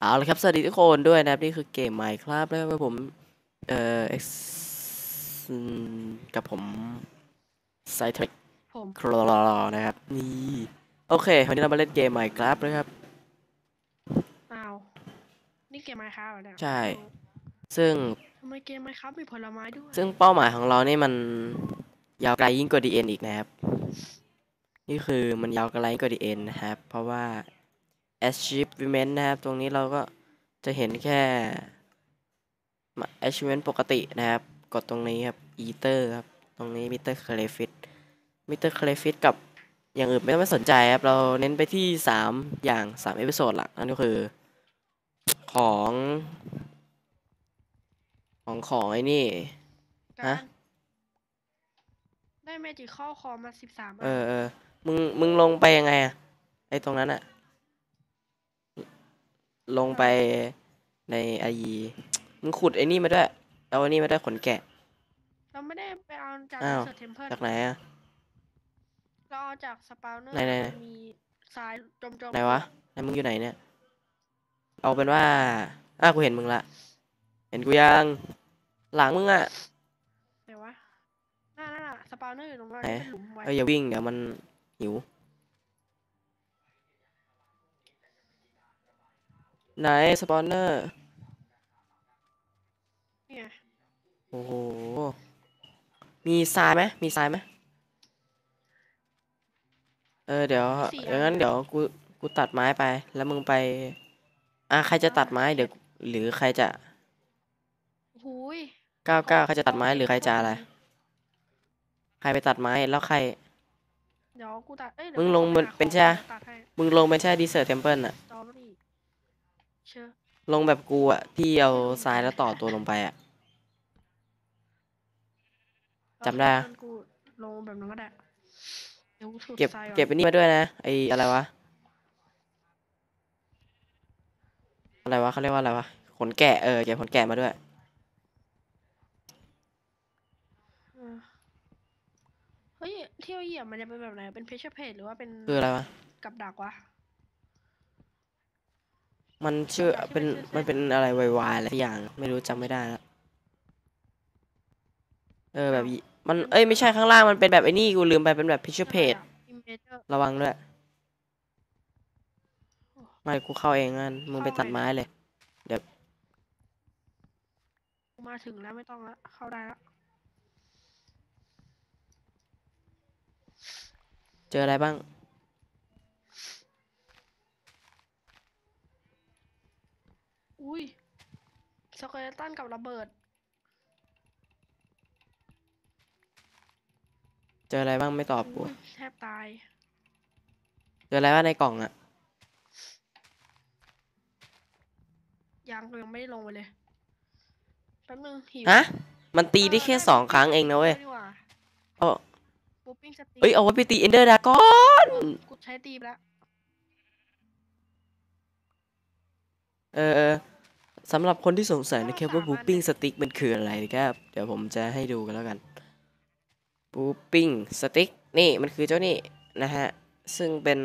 เอาละครับ สวัสดีทุกคนด้วยนะครับ นี่คือเกม Minecraft นะครับผม เอ่อ X อืมกับผม c y t r i c ผมคลอนะครับ นี่ โอเค วันนี้เรามาเล่นเกม Minecraft นะครับอ้าวนี่เกมไมค์ครับเหรอเนี่ยใช่ ซึ่งทำไมเกมไมค์ครับมีผลไม้ด้วย ซึ่งเป้าหมายของเรานี่มันยาวไกลยิ่งกว่า DN อีกนะครับ นี่คือมันยาวไกลยิ่งกว่า DN นะครับ เพราะว่า achievement นะครับ ตรงนี้เราก็จะเห็นแค่ achievement ปกตินะครับ กดตรงนี้ครับ ether ครับ ตรงนี้ meter crayfish meter crayfish กับอย่างอื่นไม่ต้องไปสนใจครับ เราเน้นไปที่สามอย่างสามเอพิโซดหลัก นั่นก็คือ ของ ของของไอ้นี่การฮะได้เมจิเข้าคอมาสิบสามเออเออมึง มึงลงไปยังไงอะไอตรงนั้นอะ ลงไปในไอมึงขุดไอ้นี่มาด้วยเอาไอ้นี่มาด้วยขนแกะ เราไม่ได้ไปเอาจากอ้าวเซอร์เทมเพิลจากไหนอะ เราเอาจากสปาวเนอร์ไหนไหนมันมีทรายจมจมไหนวะไหนมึงอยู่ไหนเนี่ย เอาเป็นว่าอ้ากูเห็นมึงละ เห็นกูยัง หลังมึงอะ ไหนวะน่าน่าสปาวเนอร์อยู่ตรงนั้นไหน เป็นหลุมไว้เอ้ยอย่าวิ่งเดี๋ยวมันหิว ไหนสปอนเนอร์ เนี่ย โอ้โห มีทรายไหมมีทรายไหมเออเดี๋ยวอย่างนั้นเดี๋ยวกูกูตัดไม้ไป แล้วมึงไป อะใครจะตัดไม้เดี๋ยวหรือใครจะหูยก้าวก้าวใครจะตัดไม้หรือใครจะอะไร ใครไปตัดไม้แล้วใคร เดี๋ยวกูตัด เอ้ยมึงดี๋ยวลงกูมันหาเป็นของใช่ปะตัดให้มึงลงเป็นแช่ดีเซอร์เทมเพิลอะ สตรอเบอรี่เชื่อ ลงแบบกูอะที่เอาทรายแล้วต่อตัวลงไปอะจำได้อะงั้นกูลงแบบนั้นก็ได้เดี๋ยวกูสูดเก็บทรายอนเก็บไปนี่มาด้วยนะไออะไรวะอะไรวะเขาเรียกว่าอะไรวะขนแกะเออเก็บขนแกะมาด้วย เออเฮ้ยเที่ยวเหยียบมันจะเป็นแบบไหน เป็นเพชรเพจหรือว่าเป็นคืออะไรวะกับดักวะ มันชื่อที่เป็นมันชื่อมันเป็นอะไรวายๆอะไรสักอย่างไม่รู้จำไม่ได้แล้วเออแบบอีมันเอ้ยไม่ใช่ข้างล่างมันเป็นแบบไอ้นี่กูลืมไปเป็นแบบ picture page อิมเมจระวังด้วยไม่กูเข้าเองงั้นมึงไปตัดไม้เลยมาถึงแล้วไม่ต้องละเข้าได้ละเจออะไรบ้าง อุ้ยสเกเลตันกับระเบิด เจออะไรบ้างไม่ตอบกูอุ้ยแทบตาย เจออะไรบ้างในกล่องอะยังกูยังไม่ได้ลงไปเลยแป๊บนึงหิวฮะ มันตีได้แค่สองครั้งเองนะเว้ยดีกว่าเอาบูปิ้งสติ๊กเอ้ยเอาไว้ไปตีเอนเดอร์ดากอนกูใช้ตีไปแล้ว เออเออ สำหรับคนที่สงสัยนะครับว่าบูปิ้งสติ๊กมันคืออะไรนะครับ เดี๋ยวผมจะให้ดูกันแล้วกันบูปิ้งสติ๊กนี่มันคือเจ้านี่นะฮะ ซึ่งเป็น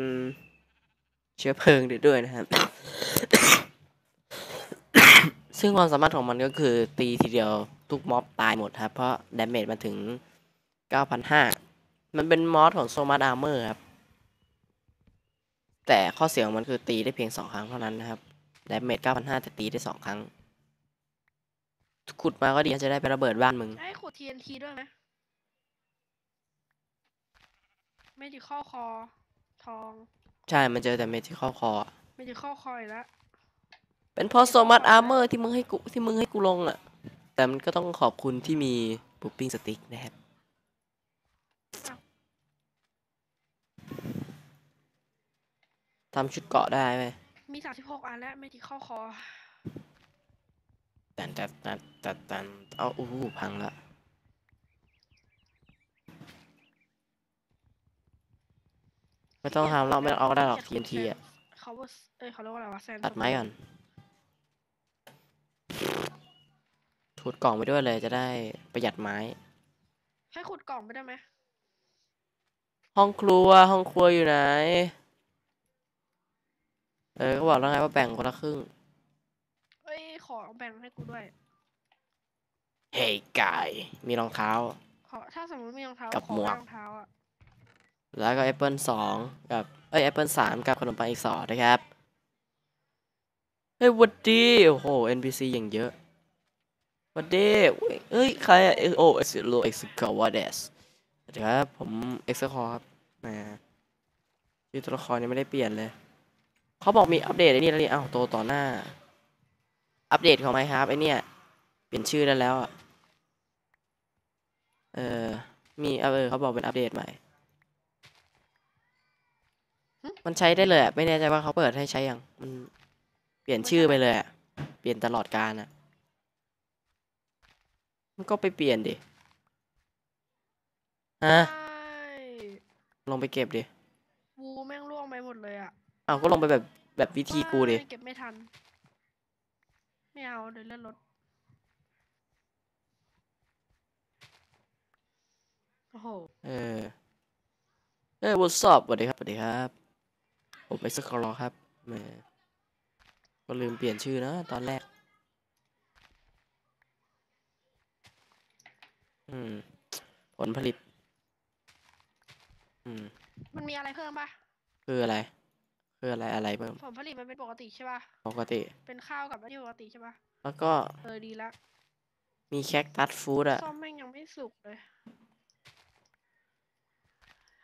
เชื้อเพลิงด้วยนะครับ ซึ่งความสามารถของมันก็คือตีทีเดียวทุกม็อบตายหมดครับ เพราะดาเมจมันถึง 9,500 มันเป็นมอสของโซมาร์อาร์เมอร์ครับ แต่ข้อเสียของมันคือตีได้เพียงสองครั้งเท่านั้นนะครับ ดาเมจ9,500แต่ตีได้สองครั้ง ขุดมาก็ดีจะได้ไประเบิดบ้านมึง ได้ขวด TNT ด้วยไหมเมจิข้อคอ ทอง ใช่ มันเจอแต่เมจที่เข้าคออะเมจิข้อคออีกแล้ว เป็นเพราะโซมัสอาร์เมอร์ที่มึงให้กูที่มึงให้กูลงอะ แต่มันก็ต้องขอบคุณที่มีบูปิ้งสติ๊กนะครับทำชุดเกราะได้ไหม มีสามสิบหกอันแล้วเมจิข้อคอ ตันตันตันตันตันเอาอู้หูพังละไม่ต้องทำเราไม่ต้องเอาก็ได้หรอก TNT อะเขาว่าเอ้ยเขาเรียกว่าอะไรวะแซนตัดไม้ก่อนถุดกล่องไปด้วยเลยจะได้ประหยัดไม้ ให้ขุดกล่องไปได้ไหมห้องครัวห้องครัวอยู่ไหน เออ ก็บอกแล้วไงว่าแบ่งคนละครึ่งของแบ่งให้กูด้วย เฮ้ยไก่มีรองเท้า ขอ ถ้าสมมติมีรองเท้ากับขอหมวก รองเท้าอะแล้วก็แอปเปิลสองกับ เอ้ยแอปเปิลสามกับขนมปังอีกสองนะครับ เฮ้ยหวัดดี โอ้โห NPC อย่างเยอะหวัดดีเอ้ย ใครอะโอ้เอ็กซ์โลเอ็กซ์คอวาเดสสวัสดีครับ ผมเอ็กซ์คอครับแหมชื่อตัวละครยังไม่ได้เปลี่ยนเลย เขาบอกมีอัปเดตไอ้นี่แล้วนี่อ้าวโตต่อหน้า อัปเดตของไหมครับไอเนี่ยเปลี่ยนชื่อได้แล้วอะเออมีเออเขาบอกเป็นอัปเดตใหม่ มันใช้ได้เลยอะไม่แน่ใจว่าเขาเปิดให้ใช้ยังมันเปลี่ยนชื่อไปเลยอะเปลี่ยนตลอดการอะมันก็ไปเปลี่ยนดิฮะใช่ลงไปเก็บดิ วูแม่งล่วงไปหมด เลยอะอ้าวก็ลงไปแบบแบบวิธีกูดิไม่เก็บไม่ทัน ไม่เอาเดี๋ยวเลื่อนรถโอ้โหเออเออ what's up สวัสดีครับสวัสดีครับ ผมไอซ์คอร์ครับแหมก็ลืมเปลี่ยนชื่อนะตอนแรก อืม ผลผลิต อืม มันมีอะไรเพิ่มปะคืออะไร คืออะไรอะไรเพิ่มผลผลิตมันเป็นปกติใช่ปะปกติ เป็นข้าวกับไม่ปกติใช่ปะแล้วก็ เออดีละ มีแคคตัสฟู้ดอะซ่อมแม่งยังไม่สุกเลย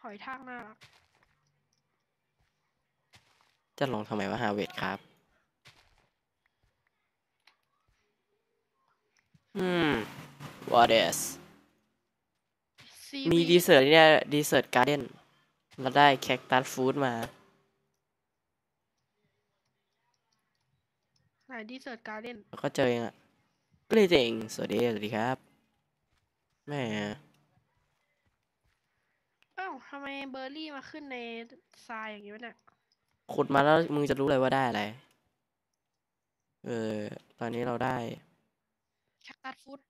หอยทากน่ารัก จะลงทำไมว่าฮาเวดครับ อืม what is ซีมีวีดีเซอร์เนี่ยดีเซอร์การ์เดนเราได้แคคตัสฟู้ดมา ไหนดีเซิร์ตการ์เด้นแล้วก็เจอเองอะก็เลยเจ๋งสวัสดีสวัสดีครับแหม่อ้าวทำไมเบอร์รี่มาขึ้นในทรายอย่างนี้วะเนี่ยขุดมาแล้วมึงจะรู้เลยว่าได้อะไร เออ ตอนนี้เราได้แคคตัสฟูด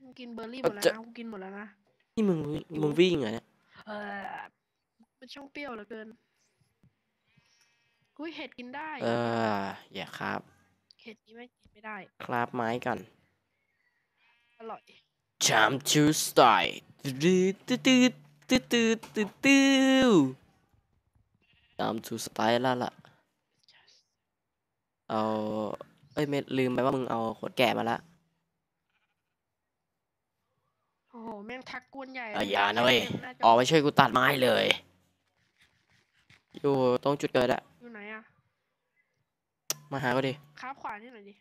มึงกินเบอร์รี่หมดแล้วจะนะกูกินหมดแล้วนะ นี่มึงมึงวิ่งเหรอเนี่ย เออมันช่างเปรี้ยวเหลือเกิน อุ้ยเห็ดกินได้ เออ อย่าครับ เห็ดนี้ไม่กินไม่ได้ คราบไม้ก่อน อร่อย Jump to start ตืดตืดตืดตืดตืดตืดตืด Jump to start แล้วล่ะเอา เอ้ยไม่ลืมไปว่ามึงเอาขวดแกะมาละโอ้โห แม่งทักกวนใหญ่อะอย่านะเว้ยน่าจะออกไปช่วยกูตัดไม้เลย อยู่ตรงจุดเกิดอะ อยู่ไหนอะมาหาก็ดิคาบขวานที่ไหนอยดิ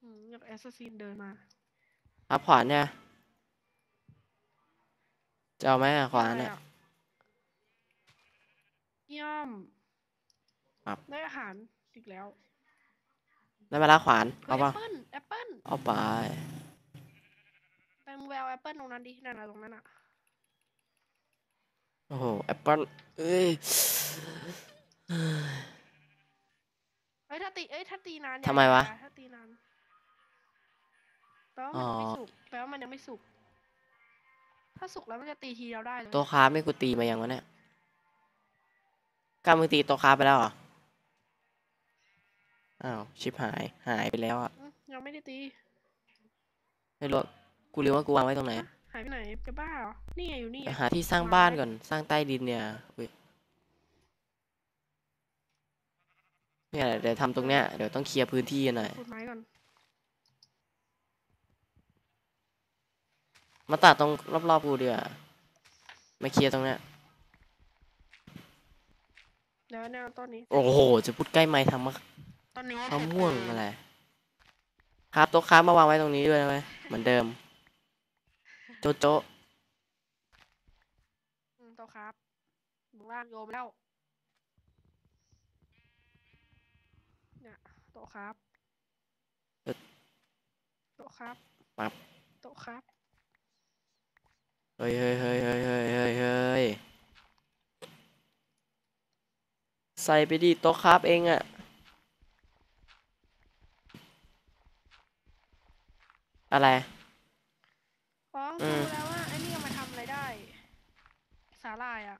อืมอยากแอสซัสซินเดินมารับขวานเนี่ยจะเอาไหมอะขวานได้เนี่ยอะเยี่ยมครับ ได้อาหารอีกแล้วได้มาละขวานเฮ้เอายแอป่ะปเปิ้ลแอปเปิ้ลเอาไปไปมึงแววแอปเปิ้ลตรงนั้นดินั่นน่ะตรงนั้นอะโอ้โหแอปเปิ้ลเอ้ย เอ้ยถ้าตีเอ้ยถ้าตีนานอย่าทำไมวะอย่าถ้าตีนานแปลว่ามันยังไม่อ๋อสุกแปลว่ามันยังไม่สุก ถ้าสุกแล้วมันจะตีทีเดียวได้เลยตัวคาร์ฟไม่กูตีมายังวะเนี่ยกล้ามึงตีตัวคาร์ฟไปแล้วเหรอ อ้าว ชิบหาย หายไปแล้วอะอืมยังไม่ได้ตี ไม่รู้กูลืมว่ากูวางไว้ตรงไหนหายไปไหนจะบ้าเหรอ นี่ไงอยู่นี่ไปอะหาที่สร้างบ้านก่อน สร้างใต้ดินเนี่ยอุ๊ย เนี่ยเดี๋ยวทำตรงเนี้ยเดี๋ยวต้องเคลียร์พื้นที่หน่อยขุดไม้ก่อนมาตัดตรงรอบๆกูเดียวามาเคลียร์ตรงเนี้ยเดี๋ยวแนวต้นนี้ โอ้โห จะพูดใกล้ไม้ทำมะต้นนี้มะม่วงอะไรครับโต๊ะค้ามาวางไว้ตรงนี้ด้วยนะไหมเหมือนเดิม โจ๊ะโจ๊ะอืมโตะครับมึงล่างโยมแล้ว เนี่ย โตะครับโตะครับปั๊บโตะครับ เฮ้ยเฮ้ยเฮ้ยเฮ้ยเฮ้ยเฮ้ยเฮ้ยใส่ไปดิโต๊ะครับเองอะอะไรฟ้องอืดูมแล้วว่าไอ้นี่เอามาทำอะไรได้ สาหร่ายอะ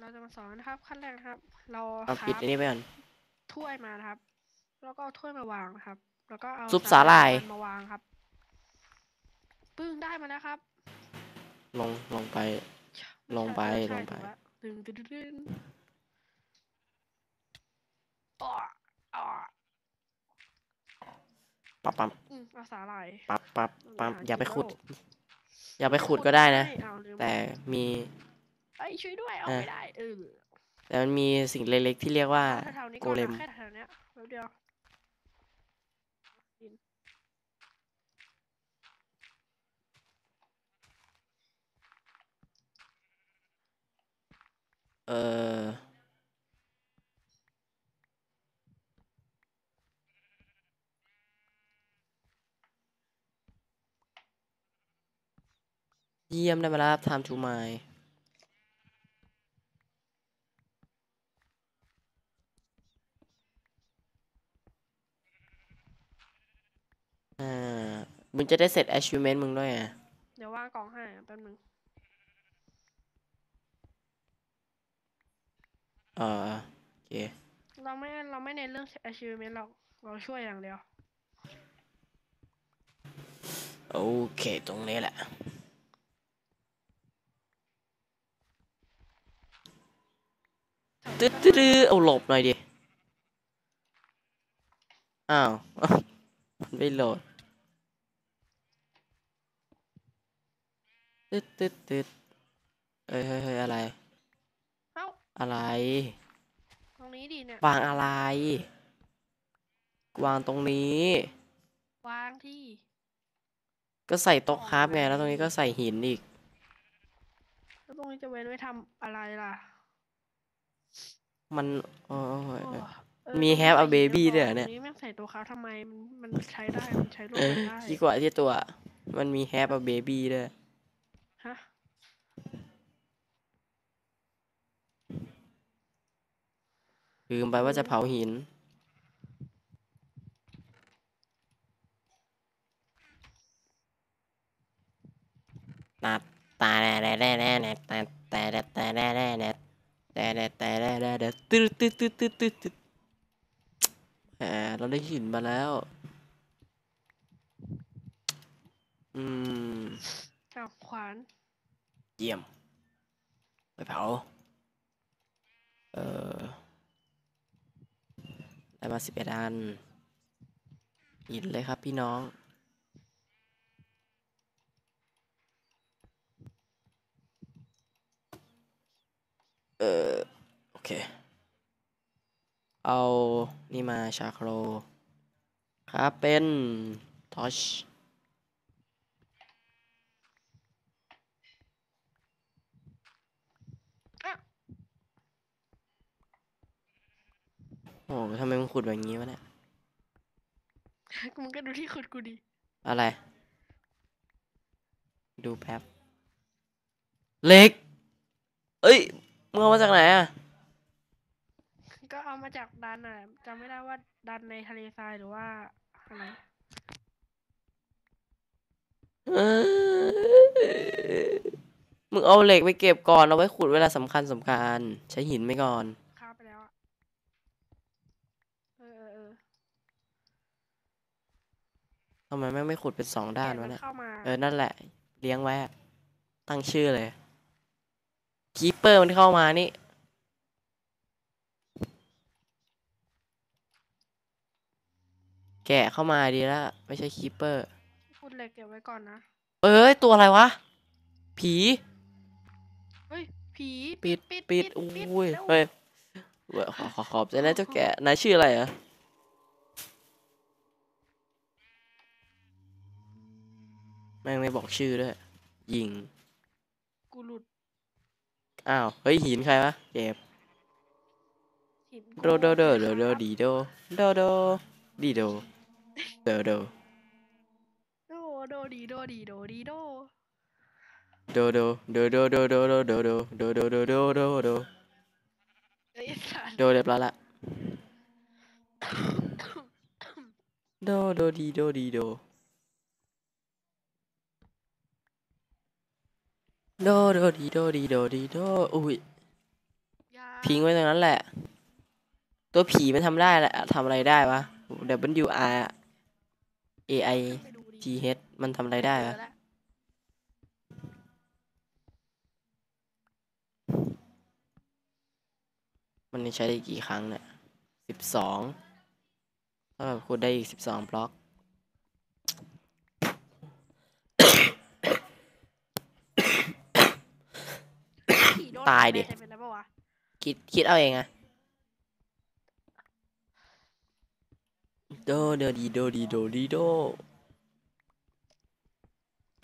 เราจะมาสอนนะครับขั้นแรกนะครับ เราเอาคปิดรับอันนี้ไปก่อน ถ้วยมานะครับ แล้วก็เอาถ้วยมาวางนะครับ แล้วก็เอาซุปสาหร่าย มาวางครับ ปึ้งได้มาแล้วครับ ลงลงไปม่ลงไปใช่ลงไปถูกแล้วตึงตึงตึงตึงอ้ออ้อปั๊บปั๊บอืมเอาสาหร่าย ปั๊บปั๊บปั๊บหาอย่าไปกินขุดแล้วอย่าไปขุดก็ได้นะม่เอาลืมแต่มีเอ้ยช่วยด้วยเอาอะไม่ได้เออ แต่มันมีสิ่งเล็กๆที่เรียกว่าแถวๆนี้โกก่อนเลนะมแค่แถวๆเนี้ยแป๊บเดียวเออเยี่ยมได้มาแล้วครับ time to my มึงจะได้เสร็จ achievement มึงด้วยอะ เดี๋ยววางกล่องให้อะแป๊บนึง เออโอเค เราไม่เราไม่เน้นเรื่อง achievement หรอกเราช่วยอย่างเดียว โอเค ตรงนี้แหละ ตึ๊ดตึ๊ดตึ๊ดเอาหลบหน่อยดิ อ้าว มันไม่โหลด ตึ๊ดตึ๊ดตึ๊ดเอ้ยเฮ้ยเฮ้ยอะไร เอ้าอะไร ตรงนี้ดีเนี่ยวางอะไร วางตรงนี้ วางที่ก็ใส่โต๊ะคราฟไง แล้วตรงนี้ก็ใส่หินอีก แล้วตรงนี้จะเว้นไว้ทำอะไรล่ะมันโอ้ยโอ้เออ เออมีตรง have a ใส่หิน baby ไก่ด้วยเหรอเนี่ย ตรงนี้แม่งใส่ตัวเขาทำไมมันมันใช้ได้มันใช้ร่วมกันได้ ดีกว่าที่ตัว มันมี have a baby ด้วยฮะ ลืมไปว่าจะเผาหิน ตัดตาแด่แด่แด่แด่แด่แต่แต่แต่แต่แด่แด่แด่แต่แต่แต่แด่แด่แด่ตึ๊ดตึ๊ดตึ๊ดตึ๊ดตึ๊ดตึ๊ดแหมเราได้หินมาแล้ว อืมอ้าวขวาน เยี่ยม ไปเผา เออได้มาสิบเอ็ดอันหินเลยครับพี่น้องเออโอเค เอา นี่มาชาโคร ครับเป็น ทอช โอ้โห ทำไมมึงขุดแบบนี้วะเนี่ย มึงก็ดูที่ขุดกูดิ อะไร ดูแป๊บเหล็ก เอ้ย มึงเอามาจากไหนอะ ก็เอามาจากดันอะจำไม่ได้ว่าดันในทะเลทรายหรือว่าอะไรเอ้ยมึงเอาเหล็กไปเก็บก่อน เอาไว้ขุดเวลาสำคัญสำคัญ ใช้หินไปก่อน ข้ามไปแล้วอะ เออเออเออ ทำไมแม่งไม่ขุดเป็นสองด้านแกะวะมันเนี่ยเข้ามาเออนั่นแหละ เลี้ยงไว้อะตั้งชื่อเลยคีเปอร์มันเข้ามานี่แกะเข้ามาดีแล้วไม่ใช่คีเปอร์พูดเลยเก็บไว้ก่อนนะเอ้ยตัวอะไรวะ ผีเฮ้ยผีปิดปิดปิดปิอุ้ปิยร็วเฮ้ยเว้ยขอขอขอบใจนะเจ้าแกะนายชื่ออะไรอะ แม่งไม่บอกชื่อด้วย ยิง กูหลุดอ้าว เฮ้ย หินใครวะเจ็บหินโดโดโดโดโดครับดีโดโดโดดีโดโดโดโดโดดีโดดีโดดีโดโดโดโดโดโดโดโดโดโดโดโดโดโดโดโดเอ้ยสัตว์โดเรียบร้อยละโดโดดีโดดีโด โดโดดีโดดีโดดีโดอุ้ยทิ้งไว้ตรงนั้นแหละ ตัวผีมันทำได้แหละทำอะไรได้วะ W R A I ไปดูดิ G H มันทำอะไรได้เจวะอแล้วมันใช้ได้กี่ครั้งเนี่ยสิบสองถ้าแบบคูณได้อีกสิบสองบล็อก ผีโน ตายดิแม่ใช้เป็นแล้วปะวะคิดคิดเอาเองอะโดโดดีโดดีโดดีโด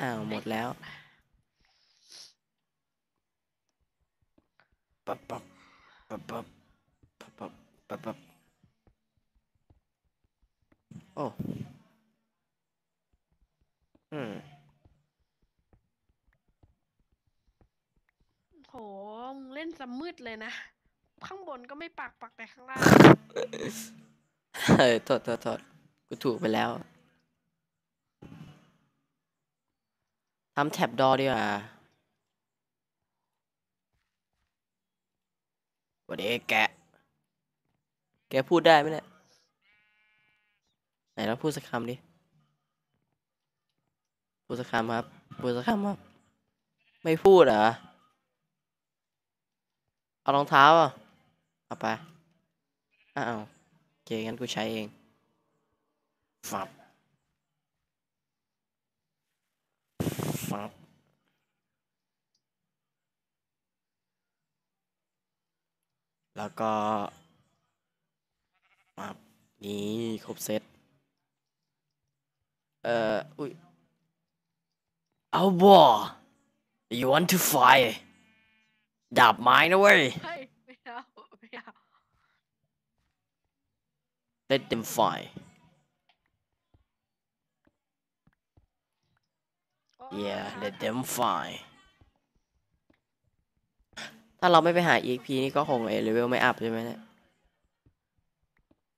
อ้าวหมดแล้วปั๊บปั๊บปั๊บปั๊บปั๊บปั๊บปั๊บปั๊บโอ้อืม โห่นสมืดเลยนะ ข้างบนก็ไม่ปักปักแต่ข้างล่าง เออโทษโทษโทษกูถูกไปแล้วทำแท็บดอดีกว่าวันนี้แก แกพูดได้ไหมเนี่ย ไหนเราพูดสักคำดิ พูดสักคำครับ พูดสักคำครับ ไม่พูดเหรอ เอารองเท้าอะ เอาไปอ้าวโอเคงั้นกูใช้เองฟับฟับแล้วก็ฟับนี่ครบเซตเอ่อ อุ้ยเอาบ่ you want to fight ดาบไม้นะเว้ยเฮ้ยไม่เอาไม่เอา let them fight โอ้ yeah let them fight ถ้าเราไม่ไปหา EXP นี่ก็คงเอเลเวลไม่อัพใช่ไหมเนี่ย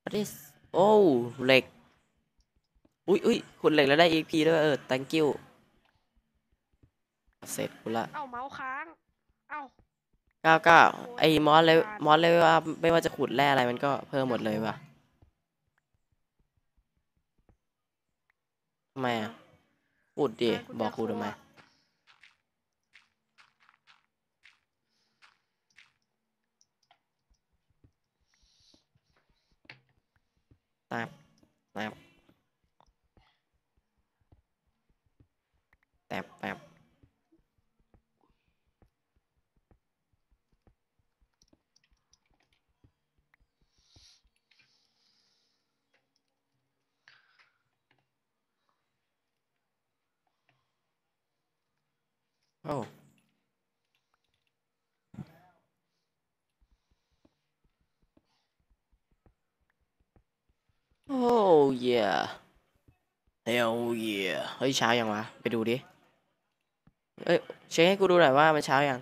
What is โอ้เหล็ก อุ้ยอุ้ยขุดเหล็กแล้วได้ EXP ด้วยเออ thank you เสร็จกูละ เอ้าเมาส์ค้าง เอ้า เก้าเก้าไอ้มอสเลยมอสเลเวลอัพไม่ว่าจะขุดแร่อะไรมันก็เพิ่มหมดเลยว่ะทำไมอะขุดดิบอกกูทำไมครัวแตบแตบแตบ โอ้โอ้ yeah hell yeah เฮ้ยเช้ายังวะ ไปดูดิ เอ้ยเช็คให้กูดูหน่อยว่ามันเช้ายัง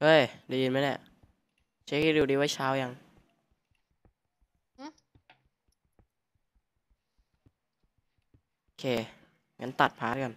เฮ้ย ได้ยินไหมเนี่ย เช็คให้ดูดิว่าเช้ายังโอเค งั้นตัดพาร์ทกัน